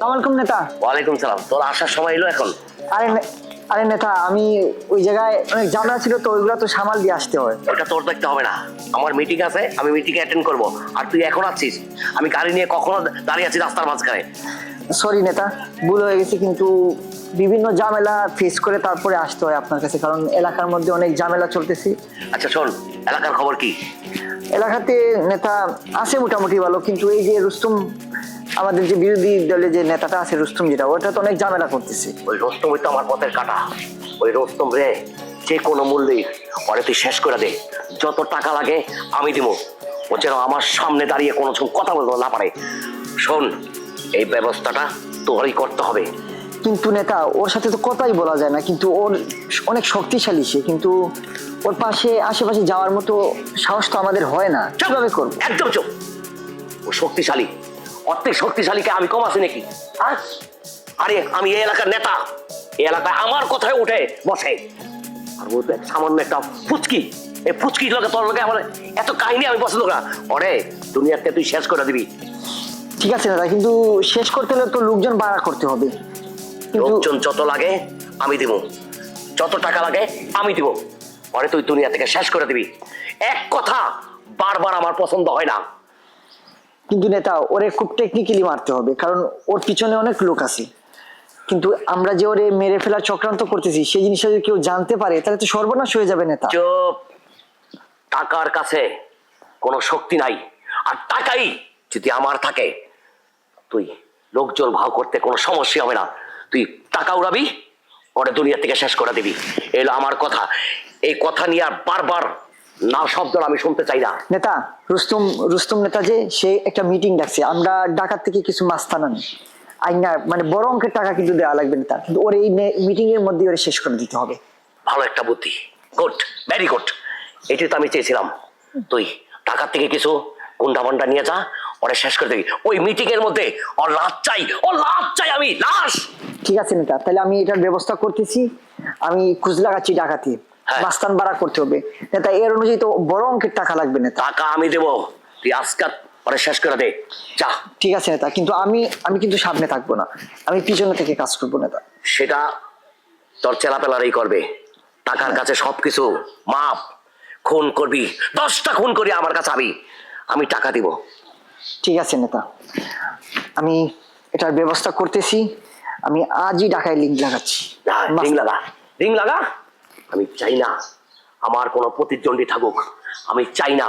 নেতা। ওয়ালাইকুম সালাম। তোর আসার সময় এলো এখন? আরে আরে নেতা আমি ওই জায়গায় অনেক ঝামেলা ছিল তো ওইগুলো তো সামাল দিয়ে আসতে হয়। ওটা তোর দেখতে হবে না। আমার মিটিং আছে আমি মিটিং অ্যাটেন্ড করব। আর তুই এখন আছিস? আমি গাড়ি নিয়ে কখনো দাঁড়িয়ে আছি রাস্তার মাঝখানে। সরি নেতা ভুল হয়ে গেছে কিন্তু বিভিন্ন ঝামেলা ফেস করে তারপরে আসতে হয় আপনার কাছে কারণ এলাকার মধ্যে অনেক ঝামেলা চলতেছে। আচ্ছা শোন এলাকার খবর কি? এলাকাতে নেতা আছে মোটামুটি ভালো কিন্তু এই যে রুস্তুম আমাদের যে বিরোধী দলে যে নেতাটা আছে রুস্তুম যেটা ওটা তো অনেক ঝামেলা করতেছে। ওই রোস্তমই তো আমার পথের কাটা। ওই রোস্তম রে যে কোনো মূল্যে পরে তুই শেষ করে দে। যত টাকা লাগে আমি দিব। ও যেন আমার সামনে দাঁড়িয়ে কোনো কথা বলতে না পারে। শোন এই ব্যবস্থাটা তোরই করতে হবে। কিন্তু নেতা ওর সাথে তো কথাই বলা যায় না কিন্তু ওর অনেক শক্তিশালী সে কিন্তু ওর পাশে আশেপাশে যাওয়ার মতো সাহস তো আমাদের হয় না! কীভাবে করব? একদম চুপ। ও শক্তিশালী। অর্ধেক শক্তিশালীকে আমি কম আছি নাকি? আরে আমি এই এলাকার নেতা। এই এলাকায় আমার কথায় উঠে বসে। আর ও সামান্য একটা ফুচকি। এই ফুচকি লোকে তোর লোকে আমার এত কাহিনী আমি পছন্দ করা অরে দুনিয়াতে তুই শেষ করে দিবি। ঠিক আছে দাদা কিন্তু শেষ করতে হলে তো লোকজন বাড়া করতে হবে। লোকজন যত লাগে আমি দিব। যত টাকা লাগে আমি দিব। পরে তুই দুনিয়া থেকে শেষ করে দিবি। এক কথা বারবার আমার পছন্দ হয় না। কিন্তু নেতা, ওরে খুব টেকনিক্যালি মারতে হবে, কারণ ওর পিছনে অনেক লোক আছে। কিন্তু আমরা যে ওরে মেরে ফেলার চক্রান্ত করতেছি, সেই জিনিসটা যদি কেউ জানতে পারে, তাহলে তো সর্বনাশ হয়ে যাবে নেতা। চুপ! টাকার কাছে কোনো শক্তি নাই, আর টাকাই যদি আমার থাকে, তুই লোকজন ভাও করতে কোনো সমস্যা হবে না। তুই টাকা উড়াবি, পরে দুনিয়া থেকে শেষ করে দিবি। এলো আমার কথা। এই কথা নিয়ে আর বারবার না শব্দ আমি শুনতে চাই না। নেতা রুস্তুম রুস্তুম নেতা যে সে একটা মিটিং ডাকছে। আমরা ডাকাত থেকে কিছু মাস্তানা নেই আইনা মানে বড় অঙ্কের টাকা কিন্তু দেওয়া লাগবে নেতা। কিন্তু ওর এই মিটিং এর মধ্যে ওরে শেষ করে দিতে হবে। ভালো একটা বুদ্ধি। গুড ভেরি গুড এটাই তো আমি চেয়েছিলাম। তুই টাকার থেকে কিছু গুন্ডা বান্ডা নিয়ে যা ওরে শেষ করে দিবি। ওই মিটিং এর মধ্যে ওর লাভ চাই ও লাভ চাই আমি লাশ! ঠিক আছে নেতা তাহলে আমি এটার ব্যবস্থা করতেছি। আমি খুঁজ লাগাচ্ছি ডাকাতি হ্যাঁ। বাড়া করতে হবে। নেতা এর অনুযায়ী তো বড় অঙ্কের টাকা লাগবে নেতা। টাকা আমি দেবো। তুই আজকাল ওরে শেষ করে দে। যা। ঠিক আছে নেতা কিন্তু আমি আমি কিন্তু সামনে থাকব না। আমি পিছনে থেকে কাজ করব নেতা। সেটা তোর চেলাপেলারাই করবে। টাকার কাছে সবকিছু মাপ খুন করবি দশটা খুন করি আমার কাছে আমি আমি টাকা দিব। ঠিক আছে নেতা। আমি এটার ব্যবস্থা করতেছি। আমি আজই ঢাকায় লিঙ্ক লাগাচ্ছি। রিং লাগা। রিং লাগা? আমি চাই না আমার কোনো প্রতিদ্বন্দ্বী থাকুক। আমি চাই না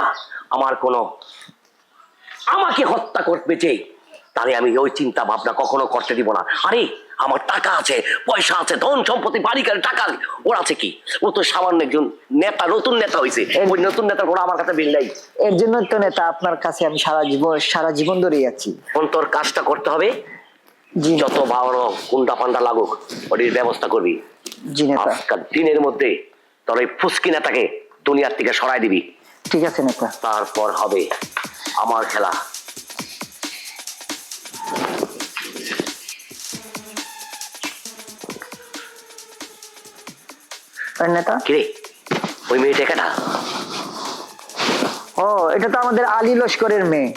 আমার কোনো আমাকে হত্যা করবে যে তাহলে আমি ওই চিন্তা ভাবনা কখনো করতে দিব না। আরে আমার টাকা আছে পয়সা আছে ধন সম্পত্তি বাড়ি গাড়ি টাকা। ওর আছে কি? ও তো সামান্য একজন নেতা নতুন নেতা হয়েছে ওই নতুন নেতার কোনো আমার কাছে বিল নাই। এর জন্য তো নেতা আপনার কাছে আমি সারা জীবন সারা জীবন ধরেই আছি। তোর কাজটা করতে হবে। যত বড় কুন্ডা পান্ডা লাগুক ওটির ব্যবস্থা করবি। নেতা আজকাল দিনের মধ্যে তোর ওই ফুসকি নেতাকে দুনিয়ার থেকে সরাই দিবি। ঠিক আছে নেতা। তারপর হবে আমার খেলা। নেতা। কিরে? ওই মেয়েটা কেনা ও এটা তো আমাদের আলী লস্করের মেয়ে।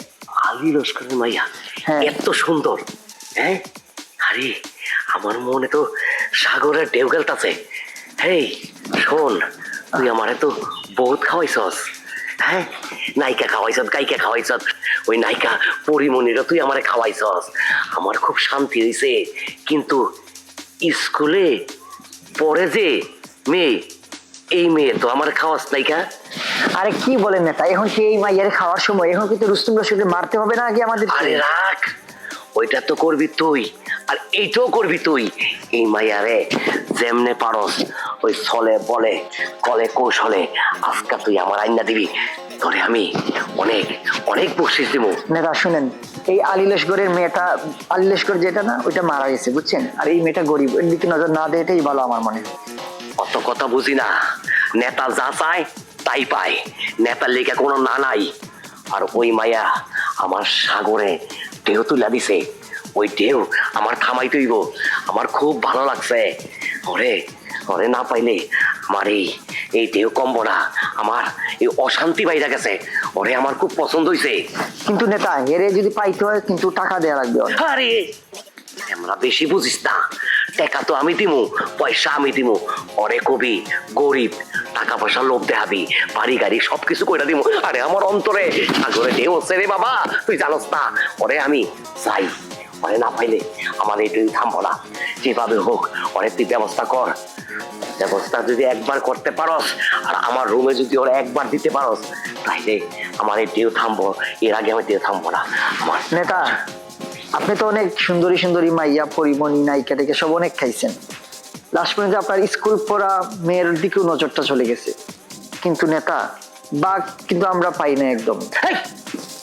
আলী লস্করের মাইয়া হ্যাঁ। এত সুন্দর। হ্যাঁ? আরে আমার মনে তো সাগরের ঢেউ গেলতাছে। হেই শোন তুই আমারে তো বহুত খাওয়াইছস। হ্যাঁ নায়িকা খাওয়াইছত গায়িকা খাওয়াইছত ওই নায়িকা পরিমণিরও তুই আমারে খাওয়াইছস। আমার খুব শান্তি হয়েছে কিন্তু স্কুলে পড়ে যে মেয়ে এই মেয়ে তো আমার খাওয়াস নায়িকা। আরে কি বলেন নেতা এখন কি এই মাইয়ারে খাওয়ার সময়? এখন কিন্তু রুস্তুম রশিদকে মারতে হবে না আগে আমাদের আরে রাখ ওইটা তো করবি তুই। আর এইটাও করবি তুই। এই মাইয়ারে যেমনে পারস ওই ছলে বলে কলে কৌশলে আজকা তুই আমার আইনা দিবি। তোরে আমি অনেক অনেক বকশিস দিব নেতা শুনেন এই আলী লস্করের মেয়েটা আলী লস্কর যেটা না ওইটা মারা গেছে বুঝছেন? আর এই মেয়েটা গরিব এর দিকে নজর না দেয় এটাই ভালো আমার মনে অত কথা বুঝি না। নেতা যা চায় তাই পায়। নেতার লেখা কোনো না নাই। আর ওই মায়া আমার সাগরে ঢেউ তুলা দিছে। ওই ঢেউ আমার থামাই তৈব। আমার খুব ভালো লাগছে। ওরে ওরে না পাইলে আমার এই এই ঢেউ কমবো না। আমার এই অশান্তি বাইরে গেছে। ওরে আমার খুব পছন্দ হয়েছে কিন্তু নেতা হেরে যদি পাইতে হয় কিন্তু টাকা দেওয়া লাগবে আরে আমরা বেশি বুঝিস না। টাকা তো আমি দিমু পয়সা আমি দিমু। অরে কবি গরিব টাকা পয়সা লোভ দেখাবি বাড়ি গাড়ি সবকিছু কইরা দিমু। আরে আমার অন্তরে সাগরে ঢেউ হচ্ছে রে বাবা তুই জানোস না। ওরে আমি চাই। ওরে না পাইলে আমার এইটুই থামবো না। যেভাবে হোক ওরে তুই ব্যবস্থা কর। ব্যবস্থা যদি একবার করতে পারস আর আমার রুমে যদি ওরা একবার দিতে পারস তাইলে আমার এই ঢেউ থামবো। এর আগে আমি ঢেউ থামবো না। আমার নেতা আপনি তো অনেক সুন্দরী সুন্দরী মাইয়া পরিমণি নায়িকা থেকে সব অনেক খাইছেন। লাস্ট পর্যন্ত আপনার স্কুল পড়া মেয়ের দিকেও নজরটা চলে গেছে। কিন্তু নেতা বাঘ কিন্তু আমরা পাই না একদম।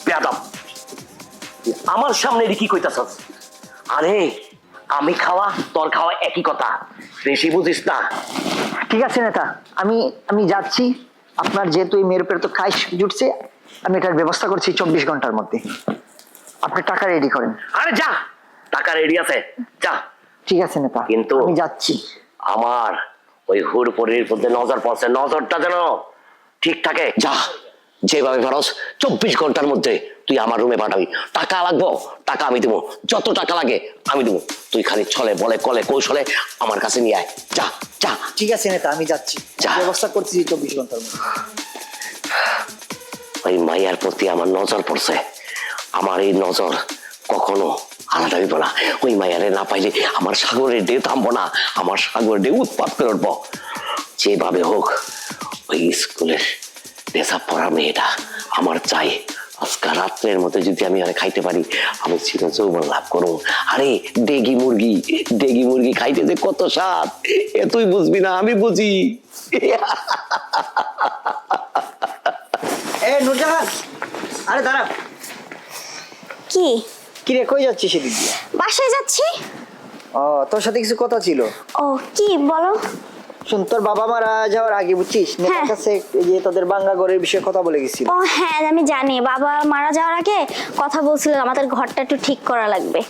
বেয়াদব! আমার সামনে এটি কি কইতাছস? আরে আমি খাওয়া তোর খাওয়া একই কথা। বেশি বুঝিস না। ঠিক আছে নেতা আমি আমি যাচ্ছি। আপনার যেহেতু এই মেয়ের উপরে তো কাজ জুটছে আমি এটার ব্যবস্থা করছি চব্বিশ ঘণ্টার মধ্যে। আপনি টাকা রেডি করেন। আরে যা টাকা রেডি আছে। যা। ঠিক আছে নেতা কিন্তু- আমি যাচ্ছি। আমার ওই হুড়পড়ির মধ্যে নজর পড়ছে। নজরটা যেন ঠিক থাকে। যা। যেভাবে পারস চব্বিশ ঘণ্টার মধ্যে তুই আমার রুমে পাঠাবি। টাকা লাগবো? টাকা আমি দেবো। যত টাকা লাগে আমি দেবো। তুই খালি ছলে বলে কলে কৌশলে আমার কাছে নিয়ে আয়। যা যা। ঠিক আছে নেতা আমি যাচ্ছি। যা। ব্যবস্থা করতেছি চব্বিশ ঘণ্টার মধ্যে। ওই মাইয়ার প্রতি আমার নজর পড়ছে। আমার এই নজর কখনো আলাদা হইব না। ওই মাইয়ারে না পাইলে আমার সাগরের ডে থামবো না। আমার সাগরের ডে উৎপাত করে উঠবো যেভাবে হোক ওই স্কুলের পেশাব পড়া মেয়েটা আমার চাই আজকে রাত্রের মধ্যে যদি আমি আরে খাইতে পারি আমি চির যৌবন লাভ করব আরে ডেগি মুরগি ডেগি মুরগি খাইতে যে কত স্বাদ এ তুই বুঝবি না আমি বুঝি। এ নুরজাহান আরে দাঁড়া। কি? কি রে কই যাচ্ছিস সেদিক দিয়ে? বাসায় যাচ্ছি। ও তোর সাথে কিছু কথা ছিল। ও কি বলো। শুন তোর বাবা মারা যাওয়ার আগে বুঝছিস? নেতার হ্যাঁ। কাছে যে তোদের ঘরের বিষয়ে কথা বলে গেছিল। ও হ্যাঁ আমি জানি। বাবা মারা যাওয়ার আগে কথা বলছিল আমাদের ঘরটা একটু ঠিক করা লাগবে।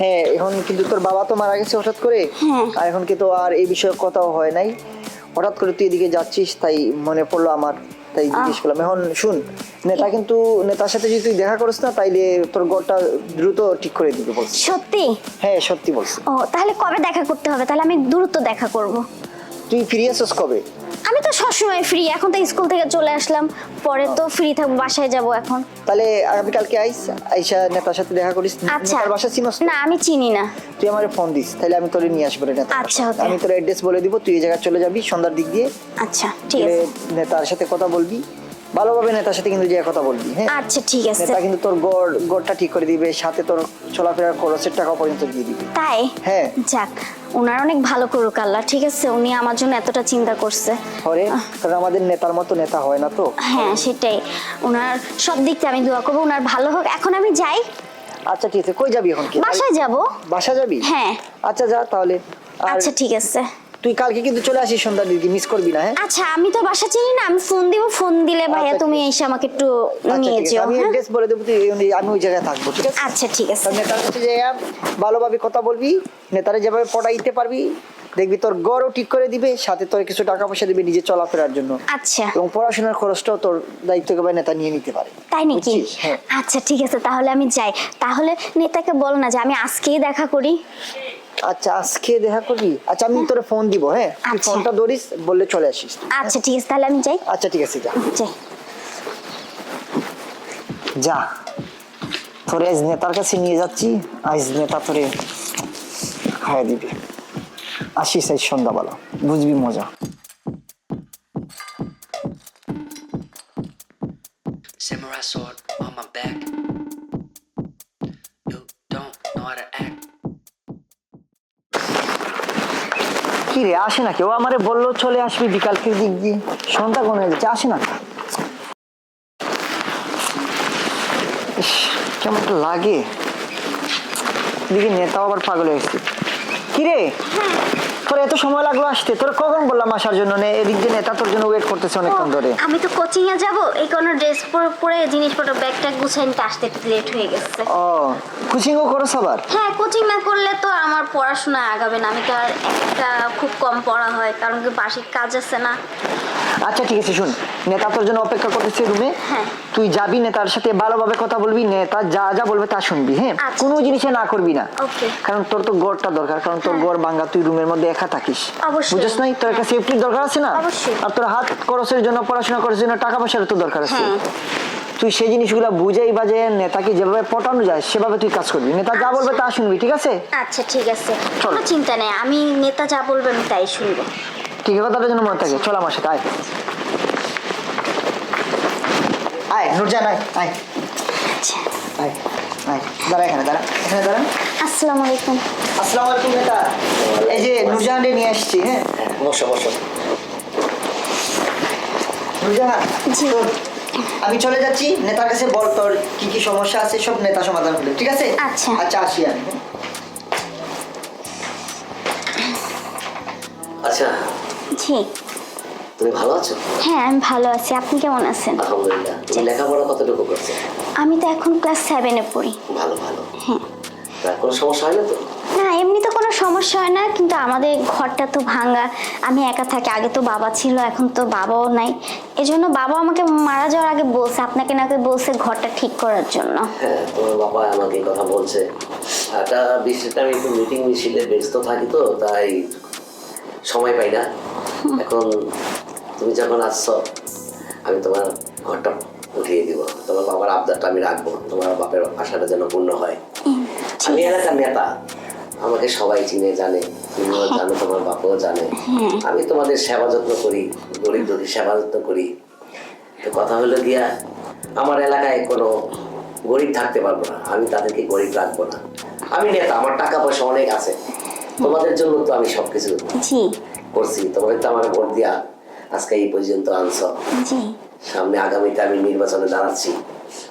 হ্যাঁ এখন কিন্তু তোর বাবা তো মারা গেছে হঠাৎ করে। হ্যাঁ। আর এখন কিন্তু আর এই বিষয়ে কথাও হয় নাই। হঠাৎ করে তুই এদিকে যাচ্ছিস তাই মনে পড়ল আমার তাই জিজ্ঞেস করলাম। এখন শুন নেতা কিন্তু নেতার সাথে যদি তুই দেখা করিস না তাইলে তোর ঘরটা দ্রুত ঠিক করে দিতে বলছি। সত্যি? হ্যাঁ সত্যি বলছি। ও তাহলে কবে দেখা করতে হবে? তাহলে আমি দ্রুত দেখা করব। তুই ফিরে আসছিস কবে? আমি তো সবসময় ফ্রি এখন তো স্কুল থেকে চলে আসলাম। পরে তো ফ্রি থাকব বাসায় যাব এখন। তাহলে আগামীকালকে আইস আইসা নেতার সাথে দেখা করিস। আচ্ছা। আর বাসা চিনস না? আমি চিনি না। তুই আমার ফোন দিস তাহলে আমি তোরে নিয়ে আসব রে নেতার আচ্ছা। আমি তোর অ্যাড্রেস বলে দিব তুই এই জায়গায় চলে যাবি সন্ধ্যার দিক দিয়ে। আচ্ছা ঠিক আছে। নেতার সাথে কথা বলবি। ভালোভাবে নেতার সাথে কিন্তু যে কথা বলবি হ্যাঁ? আচ্ছা ঠিক আছে। নেতা কিন্তু তোর গড় গড়টা ঠিক করে দিবে সাথে তোর চলাফেরার খরচের টাকা পর্যন্ত দিয়ে দিবে। তাই? হ্যাঁ। যাক ওনার অনেক ভালো করুক আল্লাহ ঠিক আছে? উনি আমার জন্য এতটা চিন্তা করছে। পরে কারণ আমাদের নেতার মতো নেতা হয় না তো? হ্যাঁ সেটাই। ওনার সব দিক থেকে আমি দোয়া করব ওনার ভালো হোক। এখন আমি যাই। আচ্ছা ঠিক আছে। কই যাবি এখন? কি বাসায় যাব। বাসা যাবি? হ্যাঁ। আচ্ছা যা তাহলে। আচ্ছা ঠিক আছে। তুই কালকে কিন্তু চলে আসিস সন্ধ্যার দিদি মিস করবি না হ্যাঁ? আচ্ছা আমি তো বাসা চিনি না আমি ফোন দিব ফোন দিলে ভাইয়া আচ্ছা, তুমি এসে আমাকে একটু আচ্ছা নিয়ে যেও আমি হ্যাঁ? অ্যাড্রেস বলে দেবো তুই আমি ওই জায়গায় থাকব ঠিক আছে? আচ্ছা ঠিক আছে। নেতার কাছে যে ভালোভাবে কথা বলবি নেতারে যেভাবে পড়াইতে পারবি দেখবি তোর গড়ও ঠিক করে দিবে সাথে তোর কিছু টাকা পয়সা দিবে নিজে চলাফেরার জন্য। আচ্ছা। এবং পড়াশোনার খরচটাও তোর দায়িত্ব একেবারে নেতা নিয়ে নিতে পারে। তাই নাকি? হ্যাঁ। আচ্ছা ঠিক আছে তাহলে আমি যাই। তাহলে নেতাকে বল না যে আমি আজকেই দেখা করি। আচ্ছা আজকে দেখা করবি? আচ্ছা আমি তোর ফোন দিব হ্যাঁ? তুই আচ্ছা। ফোনটা ধরিস বললে চলে আসিস। আচ্ছা ঠিক আছে তাহলে আমি যাই। আচ্ছা ঠিক আছে যা। যাই। যা। তোরে আজ নেতার কাছে নিয়ে যাচ্ছি আজ নেতা তোরে খাইয়ে দিবি। আসিস আজ সন্ধ্যাবেলা বুঝবি মজা। Samurai sword on my back. কি রে আসে না কেউ? আমারে বলল, চলে আসবি বিকালকে দিক দিয়ে সন্ধ্যা কোন হয়ে যাচ্ছে? আসে না? কেমন লাগে। দিকে নেতাও আবার পাগল হয়ে কিরে? তোর এত সময় লাগল আসতে? তোর কখন বললাম আসার জন্য? নে এদিক দিয়ে নেতা তোর জন্য ওয়েট করতেছে অনেকক্ষণ ধরে। আমি তো কোচিং এ যাব এই কোন ড্রেস পরে পরে জিনিসপত্র ব্যাগ ট্যাগ গুছিয়ে নিতে আসতে একটু লেট হয়ে গেছে। ও কোচিংও করো সবার? হ্যাঁ কোচিং না করলে তো আমার পড়াশোনা আগাবে না। আমি তো আর একটা খুব কম পড়া হয় কারণ কি বার্ষিক কাজ আছে না। আচ্ছা ঠিক আছে শুন। নেতা তোর জন্য অপেক্ষা করতেছে রুমে হ্যাঁ। তুই যাবি নেতার সাথে ভালোভাবে কথা বলবি নেতা যা যা বলবে তা শুনবি হ্যাঁ? আচ্ছা। কোনো জিনিসে না করবি না। কারণ তোর তো গড়টা দরকার কারণ তোর গড় ভাঙ্গা তুই রুমের মধ্যে একা থাকিস। অবশ্যই। বুঝছ নাই? তোর একটা সেফটির দরকার আছে না? আর তোর হাত খরচের জন্য পড়াশোনা করার জন্য টাকা পয়সার তো দরকার আছে। হ্যাঁ। তুই সেই জিনিসগুলো বুঝাই বাজে নেতাকে যেভাবে পটানো যায় সেভাবে তুই কাজ করবি। নেতা যা বলবে তা শুনবি ঠিক আছে? আচ্ছা ঠিক আছে। কোনো চিন্তা নেই। আমি নেতা যা বলবে আমি তাই শুনব। ঠিক আছে কথাটা যেন মনে থাকে? চল আমার সাথে আয়। আয় নুরজান আয় আয়। আয় আয়। দাঁড়া এখানে দাঁড়া। এখানে দাঁড়া। আসসালামু আলাইকুম। আসসালামু আলাইকুম নেতা এই যে নুরজাহানকে নিয়ে আসছি হ্যাঁ? বসো বসো। নুরজাহান আমি চলে যাচ্ছি নেতার কাছে বল তোর কি কি সমস্যা আছে সব নেতা সমাধান করবে ঠিক আছে? আচ্ছা। আচ্ছা আসি আমি হ্যাঁ? আচ্ছা জি তুমি ভালো আছো? হ্যাঁ আমি ভালো আছি। আপনি কেমন আছেন? আলহামদুলিল্লাহ। তুমি লেখাপড়া কতটুকু করছ? আমি তো এখন ক্লাস সেভেনে পড়ি। ভালো ভালো। হ্যাঁ। কোনো সমস্যা হয় না তো? না এমনি তো কোনো সমস্যা হয় না কিন্তু আমাদের ঘরটা তো ভাঙা। আমি একা থাকি। আগে তো বাবা ছিল এখন তো বাবাও নাই। এজন্য বাবা আমাকে মারা যাওয়ার আগে বলছে আপনাকে নাকি বলছে ঘরটা ঠিক করার জন্য। হ্যাঁ তোমার বাবা আমাকে কথা বলছে। একটা বিশেষটা আমি একটু মিটিং মিছিলে ব্যস্ত থাকি তো তাই সময় পাই না। এখন তুমি যখন আসছো আমি তোমার ঘরটা উঠিয়ে দিব। তোমার বাবার আবদারটা আমি রাখব। তোমার বাপের আশাটা যেন পূর্ণ হয়। আমি এলাকার নেতা। আমাকে সবাই চিনে জানে। তুমিও জানো তোমার বাবাও জানে। আমি তোমাদের সেবা যত্ন করি গরিব দুঃখী সেবা যত্ন করি। তো কথা হলো গিয়া আমার এলাকায় কোনো গরিব থাকতে পারব না। আমি তাদেরকে গরিব রাখব না। আমি নেতা আমার টাকা পয়সা অনেক আছে। তোমাদের জন্য তো আমি সবকিছু করছি তোমাকে তো আমার ভোট দিয়া আজকে এই পর্যন্ত আনছো। সামনে আগামীতে আমি নির্বাচনে দাঁড়াচ্ছি।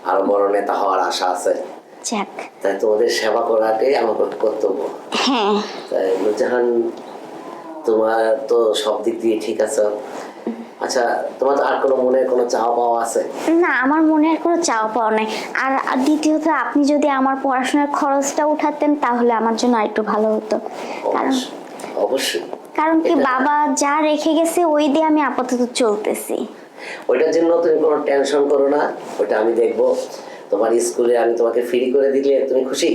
আরও বড় নেতা হওয়ার আশা আছে। তাই তোমাদের সেবা করাটাই আমার কর্তব্য। হ্যাঁ। তাই নুরজাহান তোমার তো সব দিক দিয়ে ঠিক আছে। আচ্ছা তোমার আর কোনো মনে কোনো চাওয়া পাওয়া আছে? না আমার মনে আর কোনো চাওয়া পাওয়া নাই। আর দ্বিতীয়ত আপনি যদি আমার পড়াশোনার খরচটা উঠাতেন তাহলে আমার জন্য আরেকটু ভালো হতো। কারণ অবশ্যই। কারণ কি বাবা যা রেখে গেছে ওই দিয়ে আমি আপাতত চলতেছি। ওইটার জন্য তুমি কোনো টেনশন করো না ওটা আমি দেখব। তোমার স্কুলে আমি তোমাকে ফ্রি করে দিলে তুমি খুশি?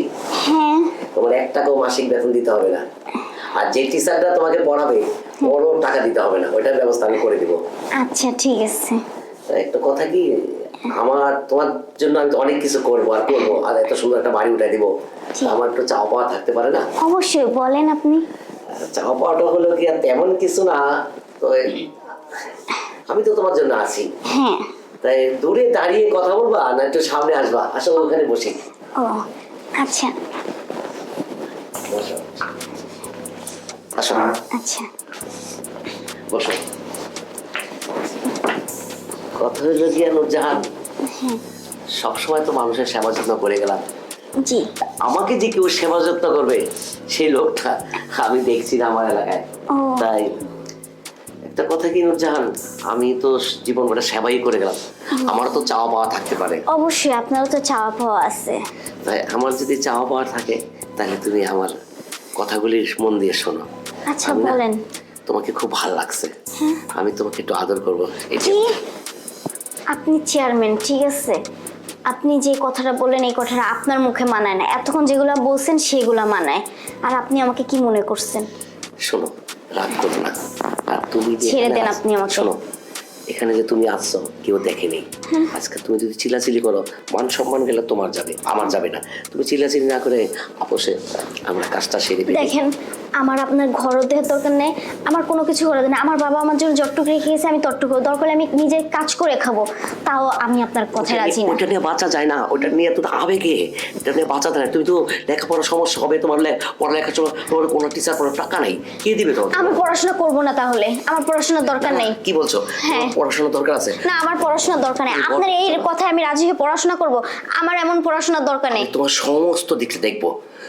হ্যাঁ। তোমার এক টাকাও মাসিক বেতন দিতে হবে না। আর যে টিচারটা তোমাকে পড়াবে বড় টাকা দিতে হবে না। ওইটার ব্যবস্থা আমি করে দিব। আচ্ছা ঠিক আছে। তা একটা কথা কি আমার তোমার জন্য আমি অনেক কিছু করব আর করব। আর এত সুন্দর একটা বাড়ি উঠাই দিব। আমার একটু চাওয়া পাওয়া থাকতে পারে না? অবশ্যই বলেন আপনি। পাওয়াটা হলো কি আর তেমন কিছু না? তো আমি তো তোমার জন্য আছি। হ্যাঁ। তাই দূরে দাঁড়িয়ে কথা বলবা না একটু সামনে আসবা? আসো ওখানে বসি। ও আচ্ছা। আসো। আচ্ছা। বসো। কথা হইল গিয়া নুরজাহান সবসময় তো মানুষের সেবা যত্ন করে গেলাম। জি। আমাকে যে কেউ সেবা যত্ন করবে সেই লোকটা আমি দেখছি না আমার এলাকায়। তাই একটা কথা কি নুরজাহান আমি তো জীবন ভরে সেবাই করে গেলাম। আমার তো চাওয়া পাওয়া থাকতে পারে। অবশ্যই আপনারও তো চাওয়া পাওয়া আছে। তাই আমার যদি চাওয়া পাওয়া থাকে তাহলে তুমি আমার কথাগুলি মন দিয়ে শোনো। আচ্ছা বলেন। তোমাকে খুব ভালো লাগছে। আমি তোমাকে একটু আদর করব। আপনি চেয়ারম্যান ঠিক আছে। আপনি যে কথাটা বললেন এই কথাটা আপনার মুখে মানায় না। এতক্ষণ যেগুলো বলছেন সেগুলো মানায়। আর আপনি আমাকে কি মনে করছেন? শোনো রাগ করো না। আর তুমি যে ছেড়ে দেন আপনি আমাকে। শোনো এখানে যে তুমি আসছো কেউ দেখেনি। হ্যাঁ। আজকে তুমি যদি চিলাচিলি করো মান সম্মান গেলে তোমার যাবে আমার যাবে না। তুমি চিলাচিলি না করে আপোষে আমার কাজটা সেরে দেখেন আমার আপনার ঘর দেওয়ার দরকার নেই আমার কোনো কিছু করার নেই। আমার বাবা আমার জন্য যতটুকু রেখে গেছে আমি ততটুকু। দরকার আমি নিজে কাজ করে খাব তাও আমি আপনার কথায় রাজি না। ওটা নিয়ে বাঁচা যায় না ওটা নিয়ে তো আবেগে এটা নিয়ে বাঁচা যায় না। তুমি তো লেখাপড়ার সমস্যা হবে তোমার পড়ালেখার সময় তোমার কোনো টিচার কোনো টাকা নেই। কে দিবে তোমার আমি পড়াশোনা করব না তাহলে আমার পড়াশোনার দরকার নেই। কি বলছো? হ্যাঁ। পড়াশোনার দরকার আছে? না আমার পড়াশোনার দরকার নেই। আপনার এই কথায় আমি রাজি হয়ে পড়াশোনা করব আমার এমন পড়াশোনার দরকার নেই। তোমার সমস্ত দিকটা দেখব।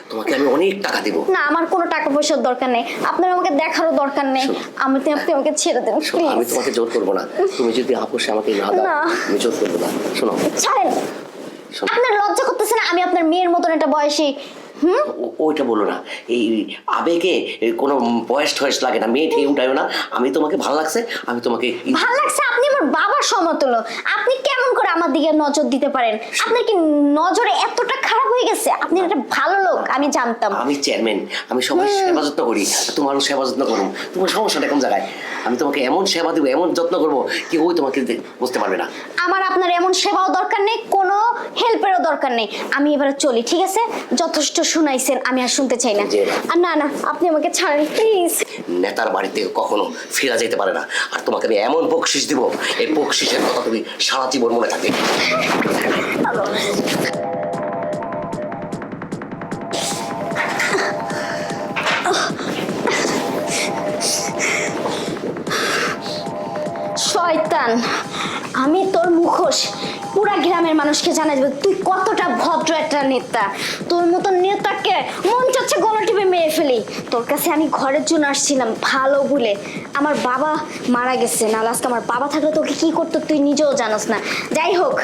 তোমাকে আমি অনেক টাকা দিব। না আমার কোনো টাকা পয়সার দরকার নেই। আপনার আমাকে দেখারও দরকার নেই। আমি তো আপনি আমাকে ছেড়ে দেন শোনো, আমি তোমাকে জোর করব না। তুমি যদি আপোষে আমাকে না দাও আমি জোর করব না। শোনো। ছাড়েন। আপনার লজ্জা করতেছে না আমি আপনার মেয়ের মতন একটা বয়সী। হুম? ওইটা বলো না। এই আবেগে কোনো বয়স টয়স লাগে না মেয়ে ঠেয়ে উঠায়ও না। আমি তোমাকে ভালো লাগছে আমি তোমাকে ভালো লাগছে আপনি আমার বাবার সমতুল্য। আপনি কেমন করে আমার দিকে নজর দিতে পারেন। আপনার কি নজরে এতটা খারাপ হয়ে গেছে? আপনি একটা ভালো লোক আমি জানতাম। আমি চেয়ারম্যান আমি সবাই সেবা যত্ন করি তোমারও সেবা যত্ন করব তোমার সমস্যাটা কোন জায়গায়? আমি তোমাকে এমন সেবা দেবো এমন যত্ন করব কি ওই তোমাকে বুঝতে পারবে না। আমার আপনার এমন সেবাও দরকার নেই কোনো হেল্পেরও দরকার নেই। আমি এবারে চলি ঠিক আছে? যথেষ্ট শুনাইছেন আমি আর শুনতে চাই না। আর না না আপনি আমাকে ছাড়েন প্লিজ। নেতার বাড়িতে কখনো ফেরা যেতে পারে না। আর তোমাকে আমি এমন বকশিস দিব এই বকশিসের কথা তুমি সারা জীবন মনে থাকবে শয়তান, আমি তোর মুখোশ। পুরা গ্রামের মানুষকে জানাই দেবো, তুই কতটা ভদ্র একটা নেতা। তোর মতো নেতাকে মন চাচ্ছে গলা টিপে মেরে ফেলি। তোর কাছে আমি ঘরের জন্য আসছিলাম, ভালো বলে। আমার বাবা মারা গেছে না আজকে আমার বাবা থাকলে তোকে কি করতো তুই নিজেও জানোস না। যাই হোক,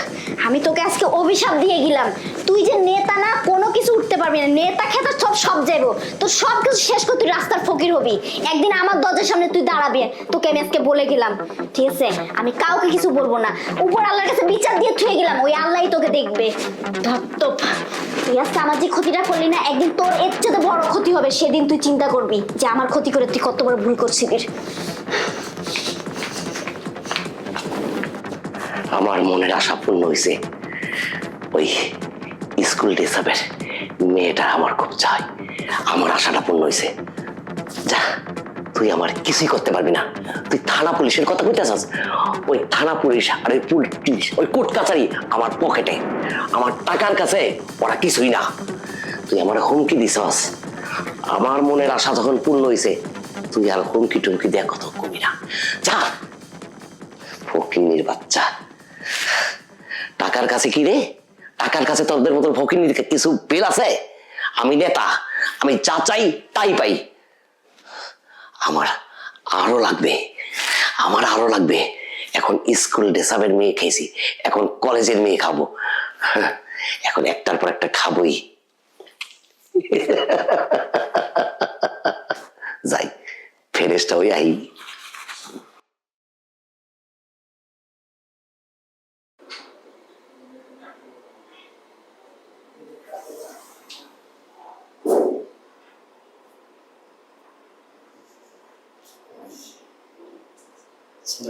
আমি তোকে আজকে অভিশাপ দিয়ে গেলাম। তুই যে নেতা না, কোনো কিছু উঠতে পারবি না। নেতা খেতে সব সব যাইবো। তোর সব কিছু শেষ করে তুই রাস্তার ফকির হবি। একদিন আমার দরজার সামনে তুই দাঁড়াবি। তোকে আমি আজকে বলে গেলাম, ঠিক আছে? আমি কাউকে কিছু বলব না। উপর আল্লাহর কাছে বিচার দিয়ে থুয়ে গেলাম। ওই আল্লাহই তোকে দেখবে। ধপ্তপ তুই আমার যে ক্ষতিটা করলি না, একদিন তোর এর চেয়ে বড় ক্ষতি হবে, সেদিন তুই চিন্তা করবি যে আমার ক্ষতি করে তুই কত বড় ভুল করছিলিস আমার মনের আশা পূর্ণ হয়েছে। ওই স্কুল ড্রেসাপের মেয়েটা আমার খুব চাই আমার আশাটা পূর্ণ হয়েছে। যা। তুই আমার কিছুই করতে পারবি না। তুই থানা পুলিশের কথা কইতেছাস? ওই থানা পুলিশ আর ওই পুলিশ, ওই কোর্ট কাছারি আমার পকেটে। আমার টাকার কাছে ওরা কিছুই না। তুই আমার হুমকি দিছস। আমার মনের আশা যখন পূর্ণ হয়েছে তুই আর হুমকি টুমকি দেখ কত কমি না। যা, ফকিন্নির বাচ্চা। টাকার কাছে কি রে? টাকার কাছে তোদের মতন ফকিন্নির কিছু বেল আছে? আমি নেতা, আমি যা চাই তাই পাই। আমার আরও লাগবে, আমার আরও লাগবে। এখন স্কুল ডেসাবের মেয়ে খেয়েছি, এখন কলেজের মেয়ে খাব। এখন একটার পর একটা খাবই। যাই ফেরেসটা ওই আই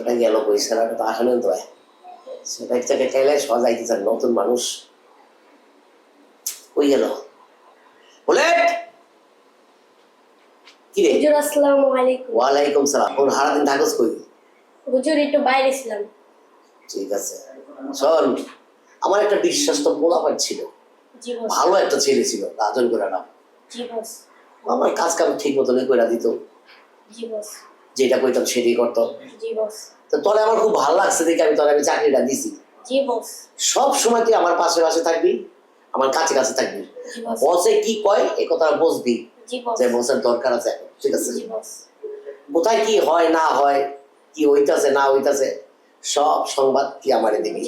ছেলেটা গেল কই? ছেলেটা তো আসলে তো। সেটা থেকে খেলে সজাইতে চান নতুন মানুষ। ওই গেল? বুলেট! কি হুজুর আসসালামু আলাইকুম। ওয়ালাইকুম সালাম। ওর সারাদিন থাকস কই? হুজুর একটু বাইরে ছিলাম। ঠিক আছে। শোন আমার একটা ছিল। ভালো একটা ছেলে ছিল রাজন করে নাম আমার কাজ কাম ঠিক মতনই করে দিত। যেটা কইতাম সেটাই করতো। জি বস। তো তোরে আমার খুব ভালো লাগছে দেখে আমি তোরে আমি চাকরিটা দিছি। সব সময় তুই আমার পাশে পাশে থাকবি আমার কাছে কাছে থাকবি। বসে কি কয় এই কথাটা বুঝবি। যে বসের দরকার আছে ঠিক আছে? কোথায় কি হয় না হয় কি হইতাছে না হইতাছে সব সংবাদ কি আমারে দিবি।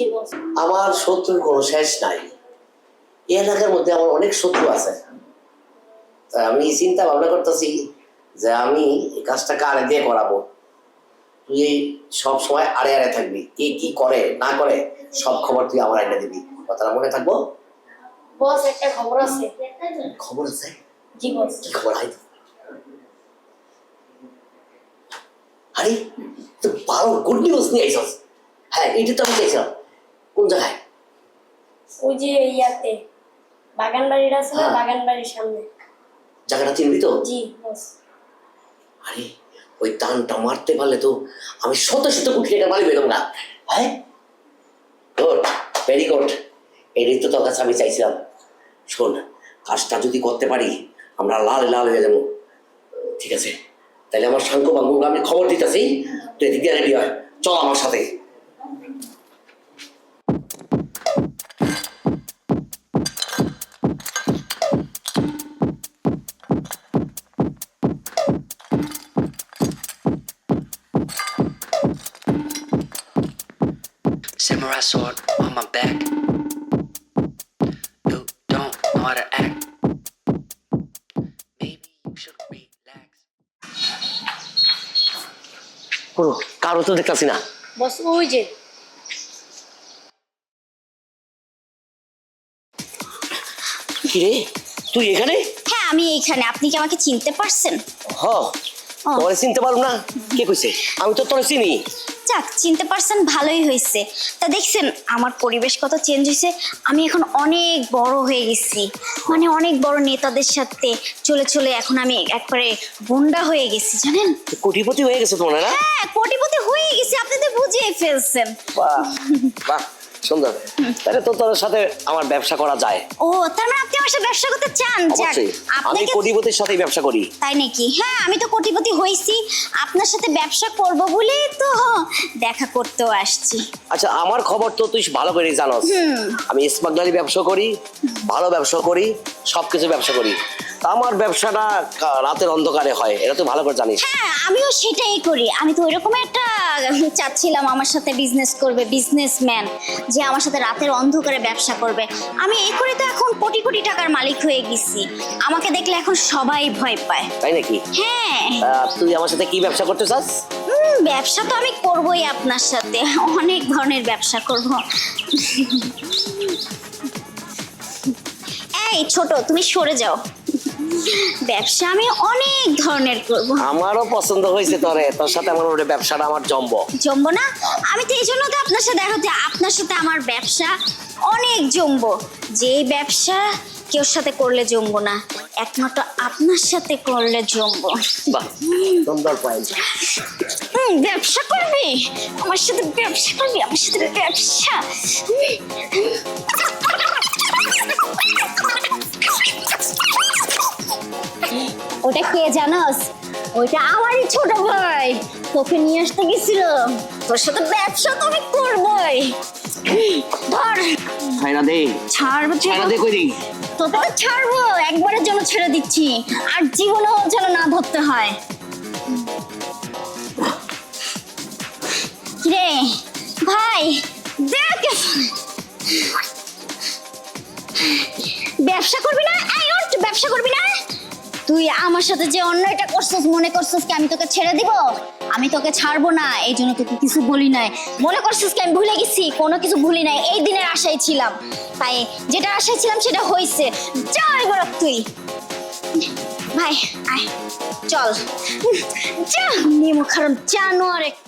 আমার শত্রুর কোনো শেষ নাই। এই এলাকার মধ্যে আমার অনেক শত্রু আছে। তাই আমি চিন্তা ভাবনা করতেছি যে আমি এই কাজটা কারে দিয়ে করাবো? তুই সব সময় আড়ে আড়ে থাকবি। কে কি করে না করে সব খবর তুই আমার এনে দিবি। কথাটা মনে থাকব? বস একটা খবর আছে। খবর আছে? জি বস। কি খবর? আই আরে তো ভালো গুড নিউজ নিয়ে আইসস হ্যাঁ এটা তো আমি চাইছিলাম। কোন জায়গায়? ওই যে ইয়াতে বাগান বাড়ির আছে না? হ্যাঁ। বাগান বাড়ির সামনে। জায়গাটা চিনবি তো? জি বস। আরে ওই টানটা মারতে পারলে তো আমি শত শত কোটি টাকা মারি পেলাম না। হ্যাঁ? গুড ভেরি গুড এটাই তো তোর কাছে আমি চাইছিলাম। শোন, কাজটা যদি করতে পারি, আমরা লাল লাল হয়ে যাব। ঠিক আছে? তাহলে আমার সাংক বাঙ্গু আমি খবর দিতেছি। তুই এদিকে রেডি হয় চল আমার সাথে। Samurai sword on my back. You don't know how to act. Maybe you should relax. কোনো কারও তো দেখতেছি না। বস ওই যে। কিরে তুই এখানে? হ্যাঁ আমি এইখানে। আপনি কি আমাকে চিনতে পারছেন? হ তোরে চিনতে পারব না। কে কইছে? আমি তো তোরে চিনি। যাক চিনতে পারছেন ভালোই হয়েছে। তা দেখছেন আমার পরিবেশ কত চেঞ্জ হয়েছে। আমি এখন অনেক বড় হয়ে গেছি। মানে অনেক বড় নেতাদের সাথে চলে চলে এখন আমি একবারে গুন্ডা হয়ে গেছি জানেন? কোটিপতি হয়ে গেছে তোমার না হ্যাঁ কোটিপতি হয়ে গেছি। আপনি তো বুঝিয়ে ফেলছেন। বাহ বাহ। সুন্দর তাহলে তো তোর সাথে আমার ব্যবসা করা যায়। ও তার মানে আপনি আমার সাথে ব্যবসা করতে চান? যাক অবশ্যই। আমি আপনাকে কোটিপতির সাথেই ব্যবসা করি। তাই নাকি? হ্যাঁ আমি তো কোটিপতি হয়েছি। আপনার সাথে ব্যবসা করব বলে তো দেখা করতেও আসছি। আচ্ছা আমার খবর তো তুই ভালো করে জানোস। আমি স্মাগলারি ব্যবসা করি ভালো ব্যবসা করি সবকিছু ব্যবসা করি। তা আমার ব্যবসাটা কা- রাতের অন্ধকারে হয় এটা তুই ভালো করে জানিস। হ্যাঁ আমিও সেটাই করি। আমি তো ওইরকম একটা চাচ্ছিলাম আমার সাথে বিজনেস করবে বিজনেসম্যান যে আমার সাথে রাতের অন্ধকারে ব্যবসা করবে। আমি এই করে তো এখন কোটি কোটি টাকার মালিক হয়ে গেছি। আমাকে দেখলে এখন সবাই ভয় পায়। তাই নাকি? হ্যাঁ। তুই আমার সাথে কি ব্যবসা করতে চাস? ব্যবসা তো আমি করবই আপনার সাথে। অনেক ধরনের ব্যবসা করব। এই ছোট তুমি সরে যাও। ব্যবসা আমি অনেক ধরনের করব। আমারও পছন্দ হয়েছে তোরে। তোর সাথে আমার ওটা ব্যবসাটা আমার জম্ব। জমবো না? আমি তো এই জন্য তো আপনার সাথে দেখা হচ্ছে। আপনার সাথে আমার ব্যবসা অনেক জমবো। যে ব্যবসা কেউ সাথে করলে জমবো না একমাত্র আপনার সাথে করলে জমবো। সুন্দর পয়েন্ট হুম, ব্যবসা করবি? আমার সাথে ব্যবসা করবি? আমার সাথে ব্যবসা? ওটা কে জানোস? ওইটা আমারই ছোট ভাই। তোকে নিয়ে আসতে গেছিল। তোর সাথে ব্যবসা তো আমি করবই। ধর। ছাইরা দে। ছাড়বো ছাইরা দে কই দিই তোকে তো ছাড়বো। একবারের জন্য ছেড়ে দিচ্ছি। আর জীবনেও যেন না ধরতে হয়। কিরে? ভাই দেখ। ব্যবসা করবি না? এই ওঠ, ব্যবসা করবি না? তুই আমার সাথে যে অন্যায়টা করছিস, মনে করছিস কি আমি তোকে ছেড়ে দিব? আমি তোকে ছাড়বো না, এই জন্য তোকে কিছু বলি নাই। মনে করছিস কি আমি ভুলে গেছি? কোনো কিছু ভুলি নাই, এই দিনের আশায় ছিলাম। তাই যেটা আশায় ছিলাম সেটা হয়েছে জয় বরক তুই। ভাই, আয়, চল। যা, নেমো খারাপ জানোয়ার একটা।